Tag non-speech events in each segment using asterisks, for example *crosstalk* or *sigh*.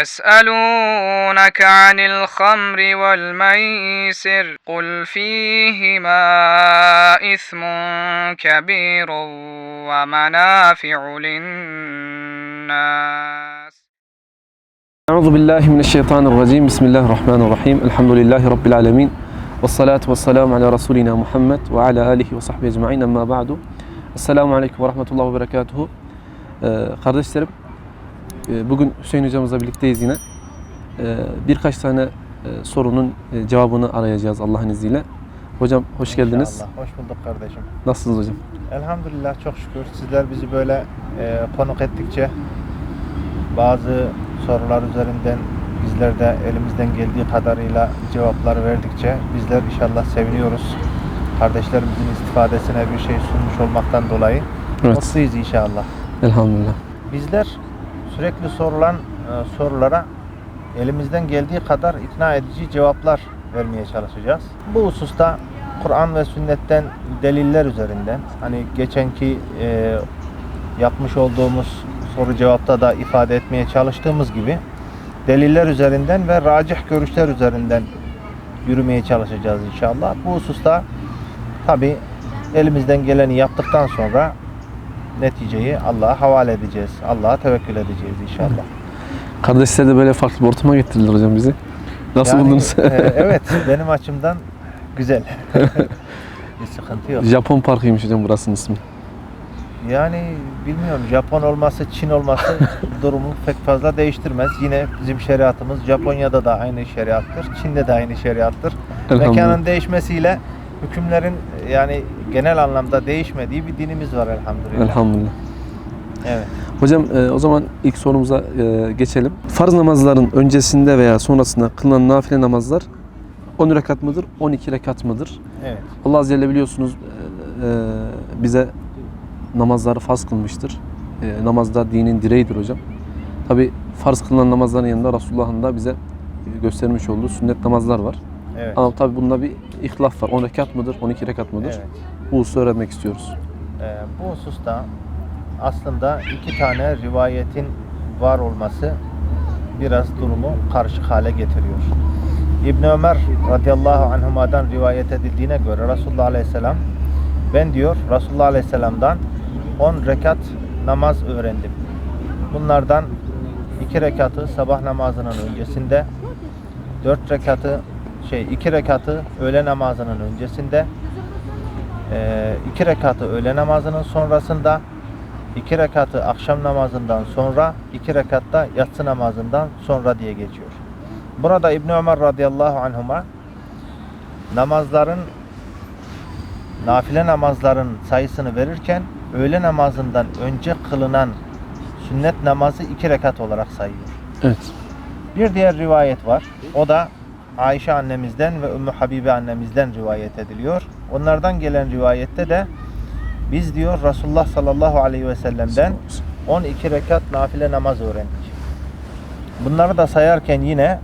يسألونك عن الخمر والميسر قل فيهما إثم كبير ومنافع للناس. أعوذ بالله من الشيطان الرجيم. بسم الله الرحمن الرحيم. الحمد لله رب العالمين. والصلاة والسلام على رسولنا محمد وعلى آله وصحبه ecmaîn أما بعد ve Rahmetullah ve Berekatuhu Ee, Kardeşlerim e, bugün Hüseyin hocamızla birlikteyiz yine Ee, birkaç tane e, sorunun e, cevabını arayacağız Allah'ın izniyle Hocam hoş geldiniz İnşallah. Hoş bulduk kardeşim. Nasılsınız hocam? Elhamdülillah çok şükür. Sizler bizi böyle e, konuk ettikçe bazı sorular üzerinden bizler de elimizden geldiği kadarıyla cevaplar verdikçe bizler inşallah seviniyoruz. Kardeşlerimizin istifadesine bir şey sunmuş olmaktan dolayı Evet mutluyuz inşallah. elhamdülillah Bizler sürekli sorulan e, sorulara elimizden geldiği kadar ikna edici cevaplar vermeye çalışacağız. Bu hususta Kur'an ve sünnetten deliller üzerinden hani geçenki e, yapmış olduğumuz soru cevapta da ifade etmeye çalıştığımız gibi deliller üzerinden ve racih görüşler üzerinden yürümeye çalışacağız inşallah. Bu hususta tabi elimizden geleni yaptıktan sonra neticeyi Allah'a havale edeceğiz. Allah'a tevekkül edeceğiz inşallah. Kardeşler de böyle farklı bir ortama getirdiler hocam bizi Nasıl Yani, buldunuz? e, *laughs* evet, benim açımdan güzel. *laughs* bir sıkıntı yok. Japon parkıymış hocam burasının ismi Yani bilmiyorum Japon olması, Çin olması *laughs* durumu pek fazla değiştirmez. Yine bizim şeriatımız Japonya'da da aynı şeriattır, Çin'de de aynı şeriattır. Mekanın değişmesiyle hükümlerin yani genel anlamda değişmediği bir dinimiz var elhamdülillah. Elhamdülillah Evet. Hocam e, o zaman ilk sorumuza e, geçelim. Farz namazların öncesinde veya sonrasında kılınan nafile namazlar 10 rekat mıdır, 12 rekat mıdır? Evet. Allah Azze ve biliyorsunuz e, e, bize namazları farz kılmıştır. E, namaz da dinin direğidir hocam. Tabi farz kılınan namazların yanında Resulullah'ın da bize göstermiş olduğu sünnet namazlar var. Evet. Ama tabi bunda bir ihtilaf var. 10 rekat mıdır, 12 rekat mıdır? Evet. Bu hususu öğrenmek istiyoruz. Ee, bu hususta aslında iki tane rivayetin var olması biraz durumu karışık hale getiriyor. İbn Ömer radıyallahu anhuma'dan rivayet edildiğine göre Resulullah aleyhisselam ben diyor Resulullah aleyhisselamdan 10 rekat namaz öğrendim. Bunlardan 2 rekatı sabah namazının öncesinde, 4 rekatı şey 2 rekatı öğle namazının öncesinde, ee, iki rekatı öğle namazının sonrasında, iki rekatı akşam namazından sonra, iki rekatta yatsı namazından sonra diye geçiyor. Burada İbn Ömer radıyallahu anhuma namazların nafile namazların sayısını verirken öğle namazından önce kılınan sünnet namazı iki rekat olarak sayıyor. Evet. Bir diğer rivayet var. O da Ayşe annemizden ve Ümmü Habibe annemizden rivayet ediliyor. Onlardan gelen rivayette de biz diyor Resulullah sallallahu aleyhi ve sellem'den 12 rekat nafile namaz öğrendik. Bunları da sayarken yine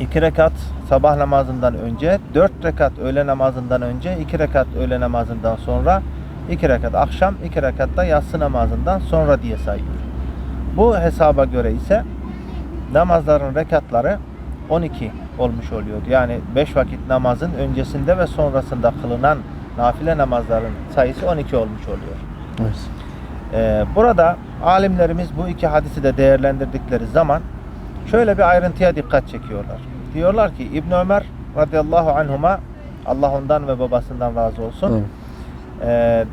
2 rekat sabah namazından önce, 4 rekat öğle namazından önce, 2 rekat öğle namazından sonra, 2 rekat akşam, 2 rekat da yatsı namazından sonra diye sayıyor. Bu hesaba göre ise namazların rekatları 12 olmuş oluyor. Yani 5 vakit namazın öncesinde ve sonrasında kılınan nafile namazların sayısı 12 olmuş oluyor. evet. Ee, burada alimlerimiz bu iki hadisi de değerlendirdikleri zaman şöyle bir ayrıntıya dikkat çekiyorlar. Diyorlar ki İbn Ömer radıyallahu anhuma Allah ondan ve babasından razı olsun. Evet. Ee,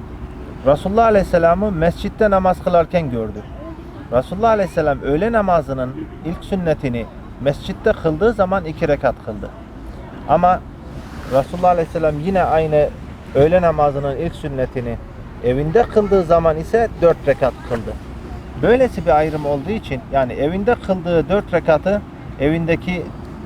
Resulullah Aleyhisselam'ı mescitte namaz kılarken gördü. Resulullah Aleyhisselam öğle namazının ilk sünnetini mescitte kıldığı zaman iki rekat kıldı. Ama Resulullah Aleyhisselam yine aynı öğle namazının ilk sünnetini evinde kıldığı zaman ise dört rekat kıldı. Böylesi bir ayrım olduğu için yani evinde kıldığı dört rekatı evindeki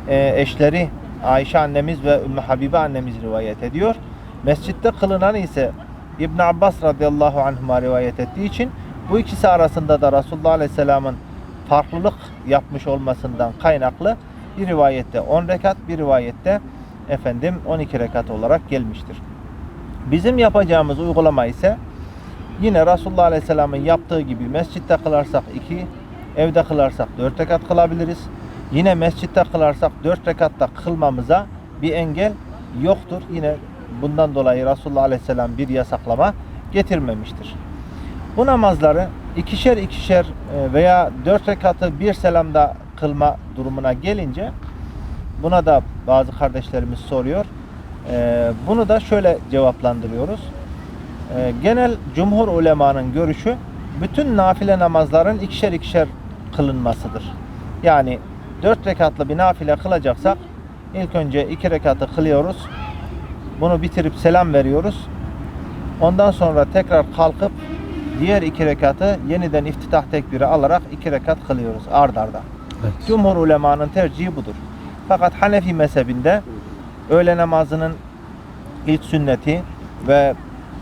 e, eşleri Ayşe annemiz ve Ümmü Habibe annemiz rivayet ediyor. Mescitte kılınan ise İbn Abbas radıyallahu anhuma rivayet ettiği için bu ikisi arasında da Resulullah aleyhisselamın farklılık yapmış olmasından kaynaklı bir rivayette 10 rekat bir rivayette efendim 12 rekat olarak gelmiştir. Bizim yapacağımız uygulama ise yine Resulullah Aleyhisselam'ın yaptığı gibi mescitte kılarsak 2, evde kılarsak 4 rekat kılabiliriz. Yine mescitte kılarsak 4 rekatta kılmamıza bir engel yoktur. Yine bundan dolayı Resulullah Aleyhisselam bir yasaklama getirmemiştir. Bu namazları ikişer ikişer e, veya dört rekatı bir selamda kılma durumuna gelince buna da bazı kardeşlerimiz soruyor. E, Bunu da şöyle cevaplandırıyoruz. E, Genel cumhur ulemanın görüşü bütün nafile namazların ikişer ikişer kılınmasıdır. Yani dört rekatlı bir nafile kılacaksak ilk önce iki rekatı kılıyoruz. Bunu bitirip selam veriyoruz. Ondan sonra tekrar kalkıp diğer iki rekatı yeniden iftitah tekbiri alarak iki rekat kılıyoruz ard arda. Evet. Cumhur ulemanın tercihi budur. Fakat Hanefi mezhebinde öğle namazının ilk sünneti ve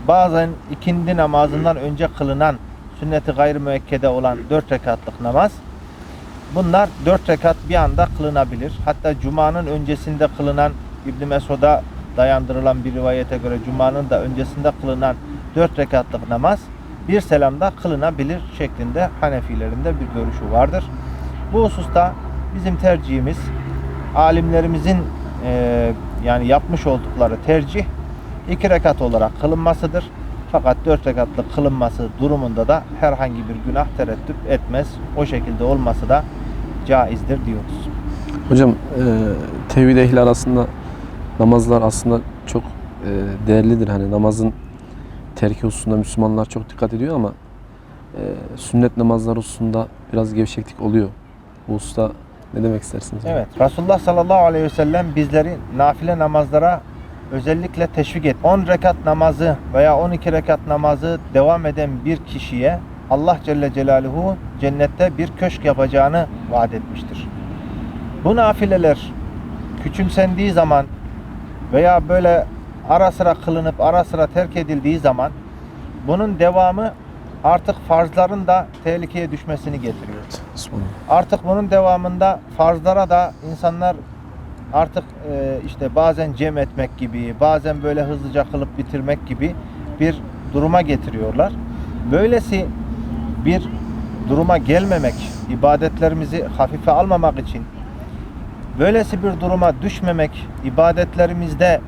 bazen ikindi namazından önce kılınan sünneti gayrı müekkede olan dört rekatlık namaz bunlar dört rekat bir anda kılınabilir. Hatta Cuma'nın öncesinde kılınan İbn Mesud'a dayandırılan bir rivayete göre Cuma'nın da öncesinde kılınan dört rekatlık namaz bir selamda kılınabilir şeklinde Hanefilerinde bir görüşü vardır. Bu hususta bizim tercihimiz alimlerimizin e, yani yapmış oldukları tercih iki rekat olarak kılınmasıdır. Fakat dört rekatlı kılınması durumunda da herhangi bir günah tereddüt etmez. O şekilde olması da caizdir diyoruz. Hocam e, tevhid ehli arasında namazlar aslında çok e, değerlidir. Hani namazın terki hususunda Müslümanlar çok dikkat ediyor ama e, sünnet namazlar hususunda biraz gevşeklik oluyor. Bu hususta ne demek istersiniz? Evet. Resulullah sallallahu aleyhi ve sellem bizleri nafile namazlara özellikle teşvik et. 10 rekat namazı veya 12 rekat namazı devam eden bir kişiye Allah Celle Celaluhu cennette bir köşk yapacağını vaat etmiştir. Bu nafileler küçümsendiği zaman veya böyle ara sıra kılınıp ara sıra terk edildiği zaman bunun devamı artık farzların da tehlikeye düşmesini getiriyor. Artık bunun devamında farzlara da insanlar artık e, işte bazen cem etmek gibi, bazen böyle hızlıca kılıp bitirmek gibi bir duruma getiriyorlar. Böylesi bir duruma gelmemek, ibadetlerimizi hafife almamak için, böylesi bir duruma düşmemek, ibadetlerimizde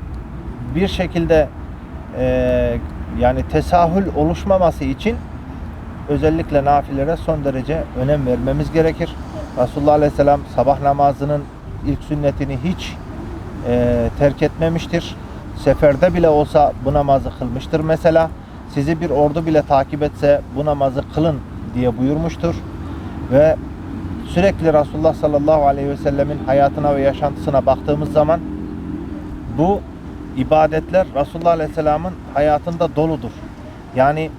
bir şekilde e, yani tesahül oluşmaması için özellikle nafilelere son derece önem vermemiz gerekir. Resulullah Aleyhisselam sabah namazının ilk sünnetini hiç e, terk etmemiştir. Seferde bile olsa bu namazı kılmıştır mesela. Sizi bir ordu bile takip etse bu namazı kılın diye buyurmuştur. Ve sürekli Resulullah sallallahu aleyhi ve sellemin hayatına ve yaşantısına baktığımız zaman bu ibadetler Resulullah aleyhisselamın hayatında doludur. Yani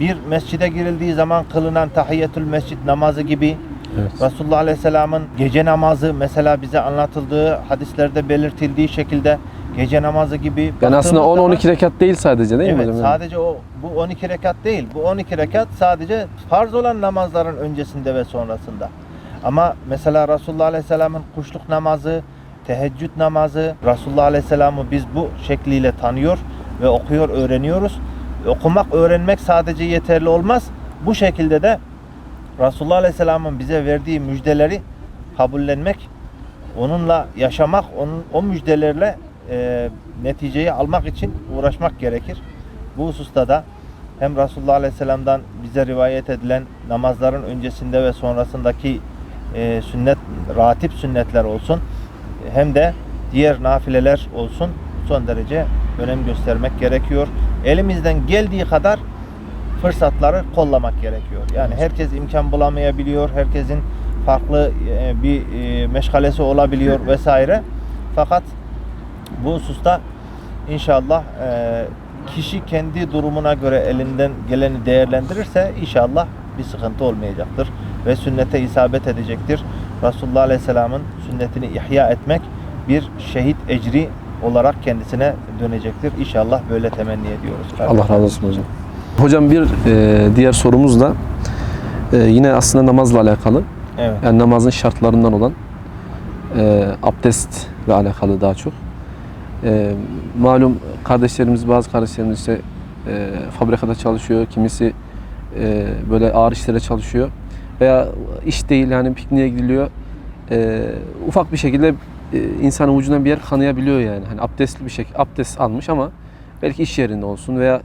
bir mescide girildiği zaman kılınan tahiyyetül mescid namazı gibi Evet. Resulullah Aleyhisselam'ın gece namazı mesela bize anlatıldığı hadislerde belirtildiği şekilde gece namazı gibi Yani aslında baktığımız 10-12 rekat değil sadece değil mi Evet hocam? Yani? sadece o bu 12 rekat değil. Bu 12 rekat sadece farz olan namazların öncesinde ve sonrasında. Ama mesela Resulullah Aleyhisselam'ın kuşluk namazı, teheccüd namazı, Resulullah Aleyhisselam'ı biz bu şekliyle tanıyor ve okuyor, öğreniyoruz. Okumak, öğrenmek sadece yeterli olmaz. Bu şekilde de Resulullah Aleyhisselam'ın bize verdiği müjdeleri kabullenmek, onunla yaşamak, onun o müjdelerle e, neticeyi almak için uğraşmak gerekir. Bu hususta da hem Resulullah Aleyhisselam'dan bize rivayet edilen namazların öncesinde ve sonrasındaki e, sünnet, ratip sünnetler olsun hem de diğer nafileler olsun son derece önem göstermek gerekiyor. Elimizden geldiği kadar fırsatları kollamak gerekiyor. Yani herkes imkan bulamayabiliyor. Herkesin farklı e, bir e, meşgalesi olabiliyor vesaire. Fakat bu hususta inşallah e, kişi kendi durumuna göre elinden geleni değerlendirirse inşallah bir sıkıntı olmayacaktır ve sünnete isabet edecektir. Resulullah Aleyhisselam'ın sünnetini ihya etmek bir şehit ecri olarak kendisine dönecektir. İnşallah böyle temenni ediyoruz. Allah razı olsun hocam. Hocam bir e, diğer sorumuz da e, yine aslında namazla alakalı. Evet. Yani namazın şartlarından olan e, abdest ve alakalı daha çok. E, malum kardeşlerimiz, bazı kardeşlerimiz işte e, fabrikada çalışıyor, kimisi e, böyle ağır işlere çalışıyor. veya iş değil yani pikniğe gidiliyor. Ee, ufak bir şekilde e, insanın vücudundan bir yer kanayabiliyor yani. Hani abdestli bir şekilde abdest almış ama belki iş yerinde olsun veya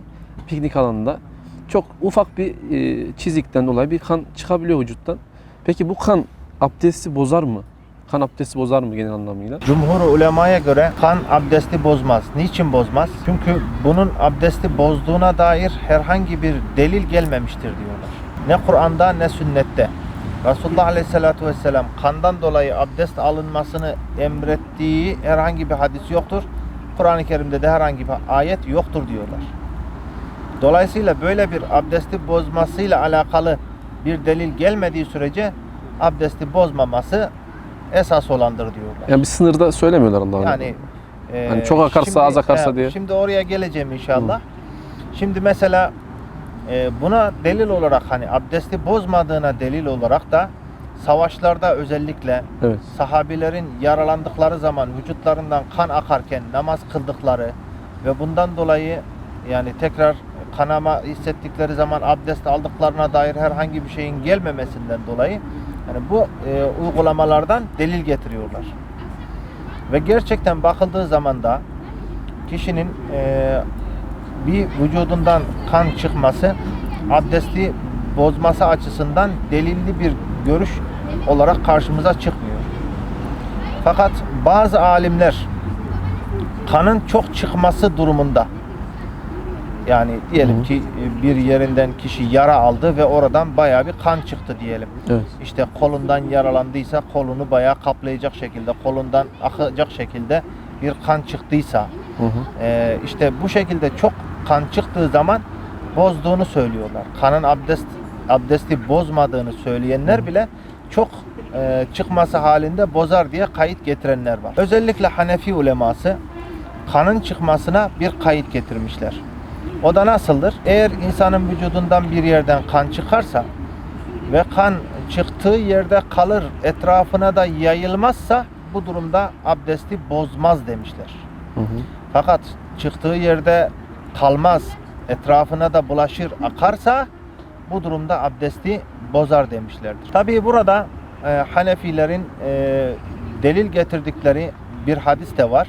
piknik alanında çok ufak bir e, çizikten dolayı bir kan çıkabiliyor vücuttan. Peki bu kan abdesti bozar mı? Kan abdesti bozar mı genel anlamıyla? Cumhur ulemaya göre kan abdesti bozmaz. Niçin bozmaz? Çünkü bunun abdesti bozduğuna dair herhangi bir delil gelmemiştir diyorlar. Ne Kur'an'da ne sünnette. Resulullah Aleyhisselatü Vesselam kandan dolayı abdest alınmasını emrettiği herhangi bir hadis yoktur. Kur'an-ı Kerim'de de herhangi bir ayet yoktur diyorlar. Dolayısıyla böyle bir abdesti bozmasıyla alakalı bir delil gelmediği sürece abdesti bozmaması esas olandır diyorlar. Yani bir sınırda söylemiyorlar Allah'ın. Yani e, Hani çok akarsa, az akarsa e, diye. Şimdi oraya geleceğim inşallah. Şimdi mesela e, buna delil olarak hani abdesti bozmadığına delil olarak da savaşlarda özellikle Evet. sahabilerin yaralandıkları zaman vücutlarından kan akarken namaz kıldıkları ve bundan dolayı yani tekrar kanama hissettikleri zaman abdest aldıklarına dair herhangi bir şeyin gelmemesinden dolayı yani bu e, uygulamalardan delil getiriyorlar. Ve gerçekten bakıldığı zaman da kişinin e, bir vücudundan kan çıkması abdesti bozması açısından delilli bir görüş olarak karşımıza çıkmıyor. Fakat bazı alimler kanın çok çıkması durumunda yani diyelim Hı ki e, bir yerinden kişi yara aldı ve oradan bayağı bir kan çıktı diyelim. Evet. İşte kolundan yaralandıysa kolunu bayağı kaplayacak şekilde, kolundan akacak şekilde bir kan çıktıysa Hı hı. ee, işte bu şekilde çok kan çıktığı zaman bozduğunu söylüyorlar. Kanın abdest abdesti bozmadığını söyleyenler bile çok e, çıkması halinde bozar diye kayıt getirenler var. Özellikle Hanefi uleması kanın çıkmasına bir kayıt getirmişler. O da nasıldır? Eğer insanın vücudundan bir yerden kan çıkarsa ve kan çıktığı yerde kalır, etrafına da yayılmazsa bu durumda abdesti bozmaz demişler. Hı hı. Fakat çıktığı yerde kalmaz, etrafına da bulaşır, akarsa bu durumda abdesti bozar demişlerdir. Tabii burada e, Hanefilerin e, delil getirdikleri bir hadis de var.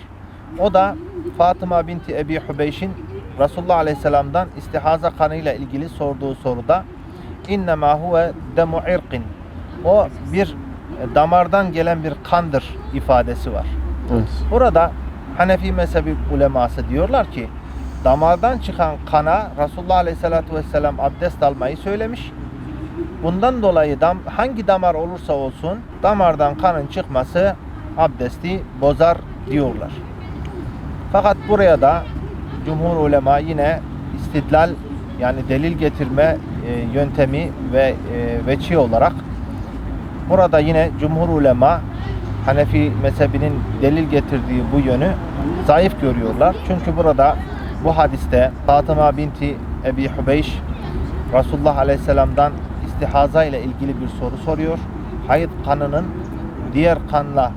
O da Fatıma binti Ebi Hubeyş'in Resulullah Aleyhisselam'dan istihaza kanıyla ilgili sorduğu soruda innema huve demu irqin o bir damardan gelen bir kandır ifadesi var. Evet. Burada Hanefi mezhebi uleması diyorlar ki damardan çıkan kana Resulullah Aleyhisselatü Vesselam abdest almayı söylemiş. Bundan dolayı dam, hangi damar olursa olsun damardan kanın çıkması abdesti bozar diyorlar. Fakat buraya da cumhur ulema yine istidlal yani delil getirme e, yöntemi ve e, veçi olarak burada yine cumhur ulema Hanefi mezhebinin delil getirdiği bu yönü zayıf görüyorlar. Çünkü burada bu hadiste Fatıma binti Ebi Hubeyş Resulullah Aleyhisselam'dan istihaza ile ilgili bir soru soruyor. Hayır kanının diğer kanla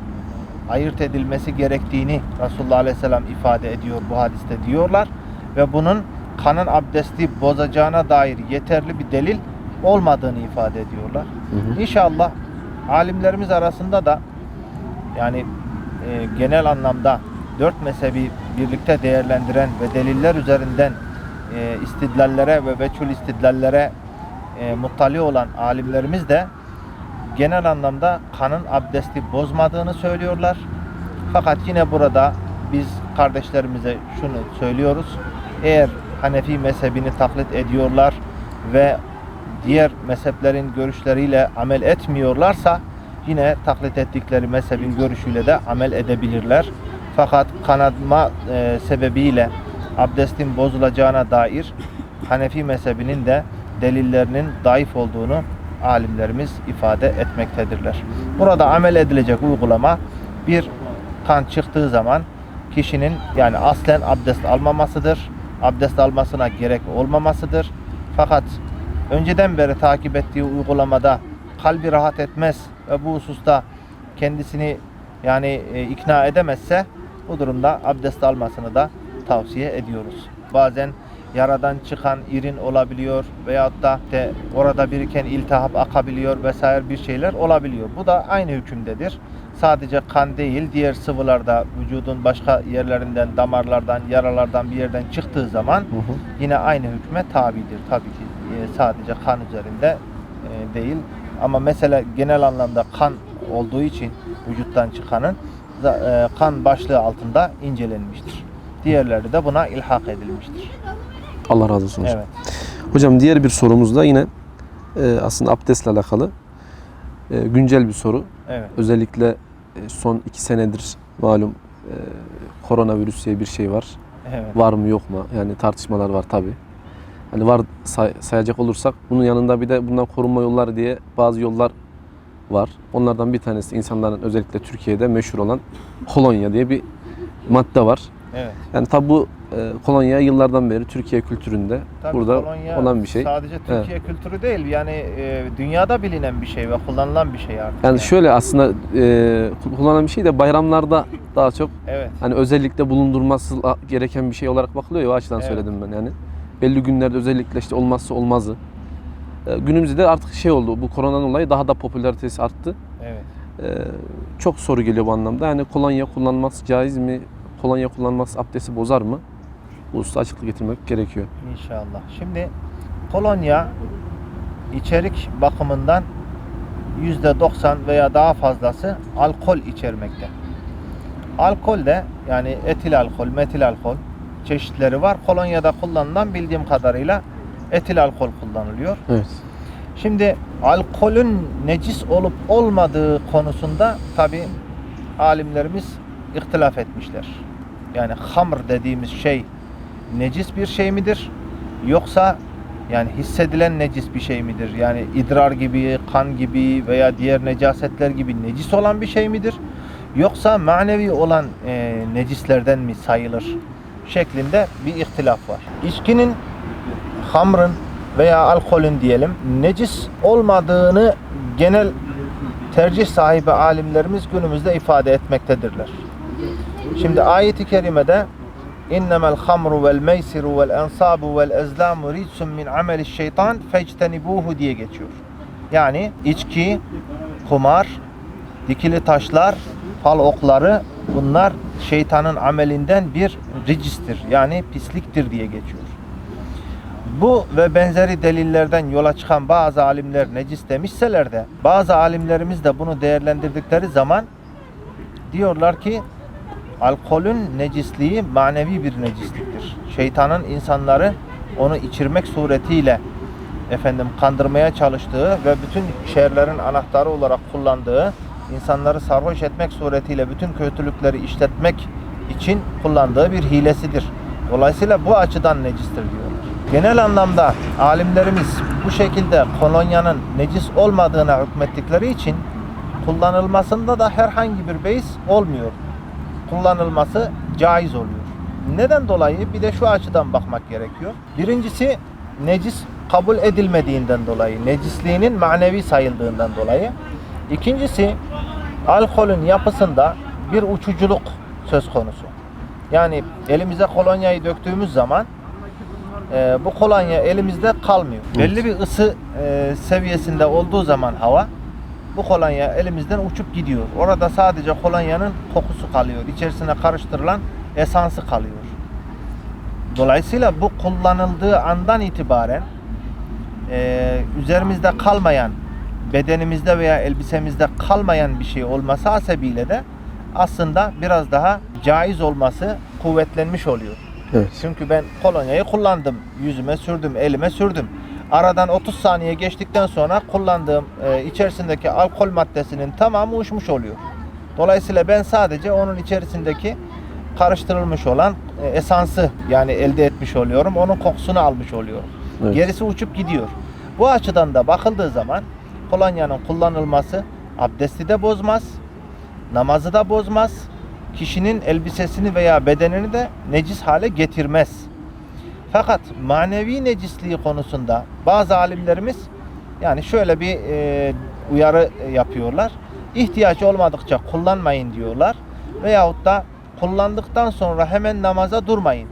ayırt edilmesi gerektiğini Resulullah Aleyhisselam ifade ediyor bu hadiste diyorlar. Ve bunun kanın abdesti bozacağına dair yeterli bir delil olmadığını ifade ediyorlar. Hı hı. İnşallah alimlerimiz arasında da yani e, genel anlamda dört mezhebi birlikte değerlendiren ve deliller üzerinden e, istidlallere ve veçhul istidlallere e, muttali olan alimlerimiz de genel anlamda kanın abdesti bozmadığını söylüyorlar. Fakat yine burada biz kardeşlerimize şunu söylüyoruz. Eğer Hanefi mezhebini taklit ediyorlar ve diğer mezheplerin görüşleriyle amel etmiyorlarsa yine taklit ettikleri mezhebin görüşüyle de amel edebilirler. Fakat kanatma e, sebebiyle abdestin bozulacağına dair Hanefi mezhebinin de delillerinin zayıf olduğunu alimlerimiz ifade etmektedirler. Burada amel edilecek uygulama bir kan çıktığı zaman kişinin yani aslen abdest almamasıdır. Abdest almasına gerek olmamasıdır. Fakat önceden beri takip ettiği uygulamada kalbi rahat etmez ve bu hususta kendisini yani e, ikna edemezse bu durumda abdest almasını da tavsiye ediyoruz. Bazen yaradan çıkan irin olabiliyor veyahut da işte orada biriken iltihap akabiliyor vesaire bir şeyler olabiliyor. Bu da aynı hükümdedir. Sadece kan değil, diğer sıvılarda vücudun başka yerlerinden, damarlardan, yaralardan bir yerden çıktığı zaman Hı hı. yine aynı hükme tabidir. Tabii ki e, sadece kan üzerinde e, değil. Ama mesela genel anlamda kan olduğu için vücuttan çıkanın kan başlığı altında incelenmiştir. Diğerleri de buna ilhak edilmiştir. Allah razı olsun hocam. Evet. Hocam diğer bir sorumuz da yine e, aslında abdestle alakalı. E, güncel bir soru. Evet. Özellikle e, son iki senedir malum e, koronavirüs diye bir şey var. Evet. Var mı yok mu? Yani tartışmalar var tabi. Hani var say- sayacak olursak bunun yanında bir de bundan korunma yolları diye bazı yollar var. Onlardan bir tanesi insanların özellikle Türkiye'de meşhur olan kolonya diye bir madde var. Evet. Yani tabi bu e, kolonya yıllardan beri Türkiye kültüründe Tabii burada olan bir şey. Sadece Türkiye kültürü değil yani e, dünyada bilinen bir şey ve kullanılan bir şey artık. Yani şöyle aslında e, kullanılan bir şey de bayramlarda daha çok Evet. hani özellikle bulundurması gereken bir şey olarak bakılıyor ya o açıdan Evet. söyledim ben yani. Belli günlerde özellikle işte olmazsa olmazı. E, günümüzde artık şey oldu bu koronadan dolayı daha da popülaritesi arttı. Evet. E, çok soru geliyor bu anlamda. Yani kolonya kullanması caiz mi? Kolonya kullanması abdesti bozar mı? Bu hususta açıklık getirmek gerekiyor. İnşallah. Şimdi kolonya içerik bakımından %90 veya daha fazlası alkol içermekte. Alkol de yani etil alkol, metil alkol çeşitleri var. Kolonyada kullanılan bildiğim kadarıyla etil alkol kullanılıyor. Evet. Şimdi alkolün necis olup olmadığı konusunda tabi alimlerimiz ihtilaf etmişler. Yani hamr dediğimiz şey necis bir şey midir? Yoksa yani hissedilen necis bir şey midir? Yani idrar gibi, kan gibi veya diğer necasetler gibi necis olan bir şey midir? Yoksa manevi olan e, necislerden mi sayılır? Şeklinde bir ihtilaf var. İçkinin, hamrın veya alkolün diyelim necis olmadığını genel tercih sahibi alimlerimiz günümüzde ifade etmektedirler. Şimdi ayet-i kerimede innemel hamru vel meysiru vel ensabu vel ezlamu ritsun min ameli şeytan fectenibuhu diye geçiyor. Yani içki, kumar, dikili taşlar, fal okları bunlar şeytanın amelinden bir ricistir. Yani pisliktir diye geçiyor. Bu ve benzeri delillerden yola çıkan bazı alimler necis demişseler de bazı alimlerimiz de bunu değerlendirdikleri zaman diyorlar ki alkolün necisliği manevi bir necisliktir. Şeytanın insanları onu içirmek suretiyle efendim kandırmaya çalıştığı ve bütün şerlerin anahtarı olarak kullandığı insanları sarhoş etmek suretiyle bütün kötülükleri işletmek için kullandığı bir hilesidir. Dolayısıyla bu açıdan necistir diyorlar. Genel anlamda alimlerimiz bu şekilde kolonyanın necis olmadığına hükmettikleri için kullanılmasında da herhangi bir beis olmuyor. Kullanılması caiz oluyor. Neden dolayı? Bir de şu açıdan bakmak gerekiyor. Birincisi necis kabul edilmediğinden dolayı, necisliğinin manevi sayıldığından dolayı. İkincisi alkolün yapısında bir uçuculuk söz konusu. Yani elimize kolonyayı döktüğümüz zaman e, bu kolonya elimizde kalmıyor. Belli bir ısı e, seviyesinde olduğu zaman hava bu kolonya elimizden uçup gidiyor. Orada sadece kolonyanın kokusu kalıyor. İçerisine karıştırılan esansı kalıyor. Dolayısıyla bu kullanıldığı andan itibaren e, üzerimizde kalmayan, bedenimizde veya elbisemizde kalmayan bir şey olması hasebiyle de aslında biraz daha caiz olması kuvvetlenmiş oluyor. Evet. Çünkü ben kolonyayı kullandım. Yüzüme sürdüm, elime sürdüm. Aradan 30 saniye geçtikten sonra kullandığım e, içerisindeki alkol maddesinin tamamı uçmuş oluyor. Dolayısıyla ben sadece onun içerisindeki karıştırılmış olan e, esansı yani elde etmiş oluyorum. Onun kokusunu almış oluyorum. Evet. Gerisi uçup gidiyor. Bu açıdan da bakıldığı zaman kolonyanın kullanılması abdesti de bozmaz, namazı da bozmaz, kişinin elbisesini veya bedenini de necis hale getirmez. Fakat manevi necisliği konusunda bazı alimlerimiz yani şöyle bir e, uyarı yapıyorlar. İhtiyaç olmadıkça kullanmayın diyorlar. Veyahut da kullandıktan sonra hemen namaza durmayın.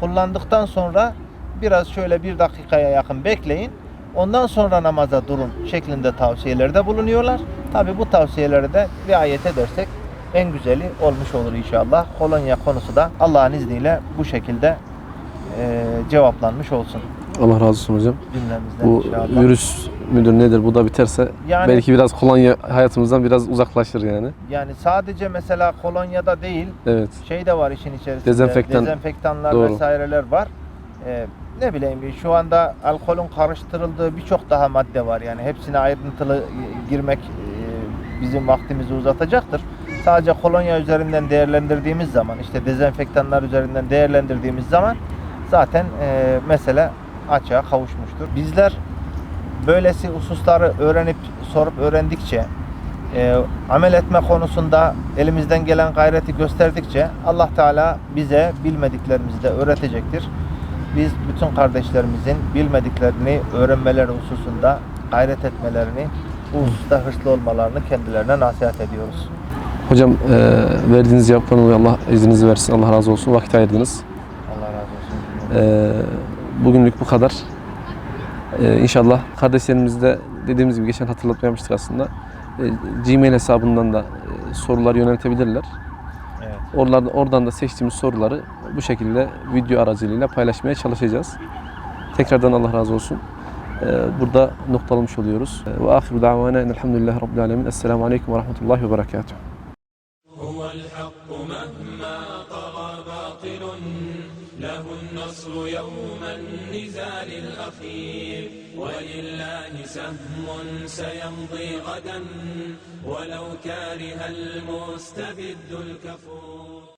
Kullandıktan sonra biraz şöyle bir dakikaya yakın bekleyin. Ondan sonra namaza durun şeklinde tavsiyelerde bulunuyorlar. Tabi bu tavsiyelere de riayet edersek en güzeli olmuş olur inşallah. Kolonya konusu da Allah'ın izniyle bu şekilde e, cevaplanmış olsun Allah razı olsun hocam. cümlemizden Bu inşallah. virüs müdür nedir bu da biterse Yani- belki biraz kolonya hayatımızdan biraz uzaklaşır yani. Yani sadece mesela kolonyada değil Evet. şey de var işin içerisinde. Dezenfektan. Dezenfektanlar Doğru. vesaireler var. Ee, ne bileyim şu anda alkolün karıştırıldığı birçok daha madde var. Yani hepsine ayrıntılı e, girmek e, bizim vaktimizi uzatacaktır. Sadece kolonya üzerinden değerlendirdiğimiz zaman işte dezenfektanlar üzerinden değerlendirdiğimiz zaman zaten e, mesele açığa kavuşmuştur. Bizler böylesi hususları öğrenip sorup öğrendikçe e, amel etme konusunda elimizden gelen gayreti gösterdikçe Allah Teala bize bilmediklerimizi de öğretecektir. Biz bütün kardeşlerimizin bilmediklerini öğrenmeleri hususunda gayret etmelerini, bu hususta hırslı olmalarını kendilerine nasihat ediyoruz. Hocam e, verdiğiniz dolayı Allah izninizi versin. Allah razı olsun. Vakit ayırdınız. Allah razı olsun. E, bugünlük bu kadar. E, inşallah kardeşlerimiz de dediğimiz gibi geçen hatırlatmamıştık aslında. E, Gmail hesabından da e, sorular yöneltebilirler. Evet. Oradan, oradan da seçtiğimiz soruları bu şekilde video aracılığıyla paylaşmaya çalışacağız. Tekrardan Allah razı olsun. Burada noktalamış oluyoruz. Ve ahiru davana enelhamdülillahi rabbil alemin. Esselamu aleyküm ve rahmetullahi ve berekatuhu. له النصر يوم النزال الأخير ولله سهم سيمضي غدا ولو كاره المستبد الكفور